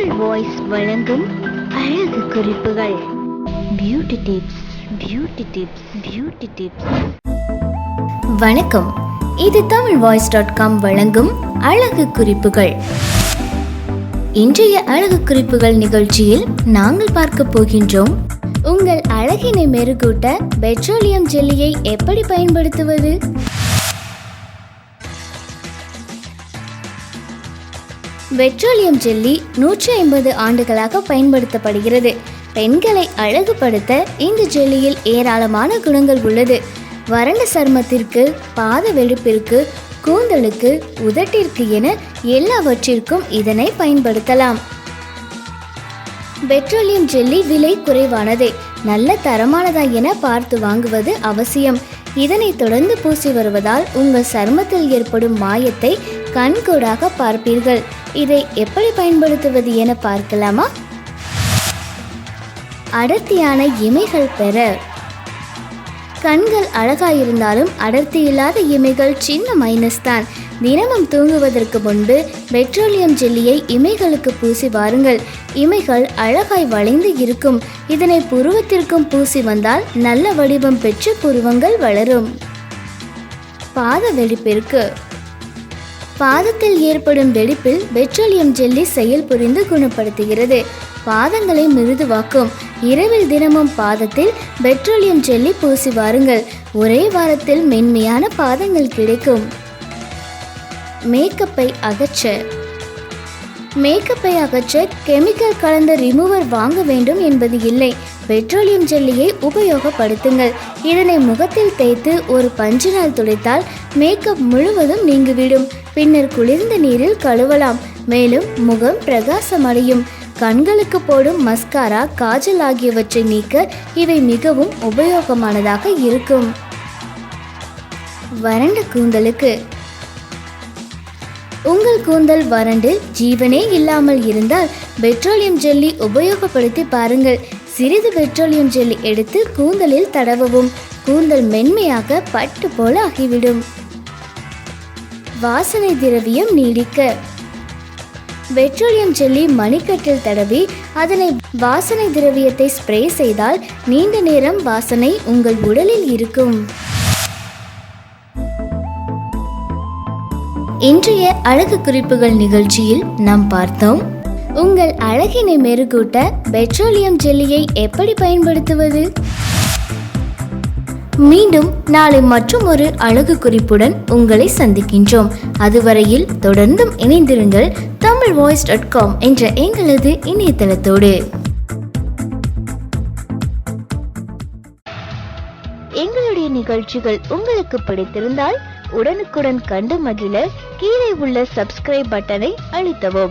Tamil voice வழங்கும் அழகு குறிப்புகள். Beauty tips beauty tips beauty tips வணக்கம். இது தமிழ் வாய்ஸ் டாட் காம் வழங்கும் அழகு குறிப்புகள். இன்றைய அழகு குறிப்புகள் நிகழ்ச்சியில் நாங்கள் பார்க்க போகின்றோம். உங்கள் அழகினை மெருகூட்ட பெட்ரோலியம் ஜெல்லியை எப்படி பயன்படுத்துவது? பெட்ரோலியம் ஜெல்லி நூற்றி ஐம்பது ஆண்டுகளாக பயன்படுத்தப்படுகிறது. பெண்களை அழகுபடுத்த இந்த ஜெல்லியில் ஏராளமான குணங்கள் உள்ளது. வறண்ட சருமத்திற்கு பாத வெடிப்பிற்கு கூந்தலுக்கு உதட்டிற்கு என எல்லாவற்றிற்கும் இதனை பயன்படுத்தலாம். பெட்ரோலியம் ஜெல்லி விலை குறைவானதே நல்ல தரமானதா என பார்த்து வாங்குவது அவசியம். இதனை தொடர்ந்து பூசி வருவதால் உங்கள் சருமத்தில் ஏற்படும் மாயத்தை கண்கூடாக பார்ப்பீர்கள். இதை எப்படி பயன்படுத்துவது என பார்க்கலாமா? அடர்த்தியான இமைகள் பெற. கண்கள் அழகாயிருந்தாலும் அடர்த்தி இல்லாத இமைகள் சின்ன மைனஸ் தான். தினமும் தூங்குவதற்கு முன்பு பெட்ரோலியம் ஜெல்லியை இமைகளுக்கு பூசி வாருங்கள். இமைகள் அழகாய் வளைந்து இருக்கும். இதனை புருவத்திற்கும் பூசி வந்தால் நல்ல வடிவம் பெற்று புருவங்கள் வளரும். பாத வெடிப்பிற்கு பாதத்தில் ஏற்படும் வெடிப்பில் பெட்ரோலியம் ஜெல்லி செயல் புரிந்து குணப்படுத்துகிறது. பாதங்களை மிருதுவாக்கும். இரவில் தினமும் பாதத்தில் பெட்ரோலியம் ஜெல்லி பூசி வாருங்கள். ஒரே வாரத்தில் மென்மையான பாதங்கள் கிடைக்கும். மேக்கப்பை அகற்ற. மேக்கப்பை அகற்ற கெமிக்கல் கலந்த ரிமூவர் வாங்க வேண்டும் என்பது இல்லை. பெட்ரோலியம் ஜெல்லியை உபயோகப்படுத்துங்கள். இதனை முகத்தில் தேய்த்து ஒரு பஞ்சு நாள் துடைத்தால் மேக்கப் முழுவதும் நீங்கிவிடும். பின்னர் குளிர்ந்த நீரில் கழுவலாம். மேலும் முகம் பிரகாசமடையும் கண்களுக்கு போடும் மஸ்காரா காஜல் ஆகியவற்றை நீக்க இவை மிகவும் உபயோகமானதாக இருக்கும். வறண்ட கூந்தலுக்கு. உங்கள் கூந்தல் வறண்டு ஜீவனே இல்லாமல் இருந்தால் பெட்ரோலியம் ஜெல்லி உபயோகப்படுத்தி பாருங்கள். சிறிது பெட்ரோலியம் ஜெல்லி எடுத்து கூந்தலில் தடவவும். கூந்தல் மென்மையாக பட்டு போல ஆகிவிடும். வாசனை திரவியம் நீடிக்க. பெட்ரோலியம் ஜெல்லி மணிக்கட்டில் தடவி அதனை வாசனை திரவியத்தை ஸ்ப்ரே செய்தால் நீண்ட நேரம் வாசனை உங்கள் உடலில் இருக்கும். இன்றைய அழகு குறிப்புகள் நிகழ்ச்சியில் நாம் பார்த்தோம் உங்கள் அழகினை மெருகூட்ட பெட்ரோலியம் ஜெல்லியை எப்படி பயன்படுத்துவது? மீண்டும் நாளை மற்றும் ஒரு அழகு குறிப்புடன் உங்களை சந்திக்கின்றோம். அதுவரையில் தொடர்ந்தும் இணைந்திருங்கள் தமிழ் வாய்ஸ் டாட் காம் என்ற எங்களது இணையதளத்தோடு. எங்களுடைய நிகழ்ச்சிகள் உங்களுக்கு பிடித்திருந்தால் உடனுக்குடன் கண்டு மகிழ கீழே உள்ள சப்ஸ்கிரைப் பட்டனை அழுத்தவும்.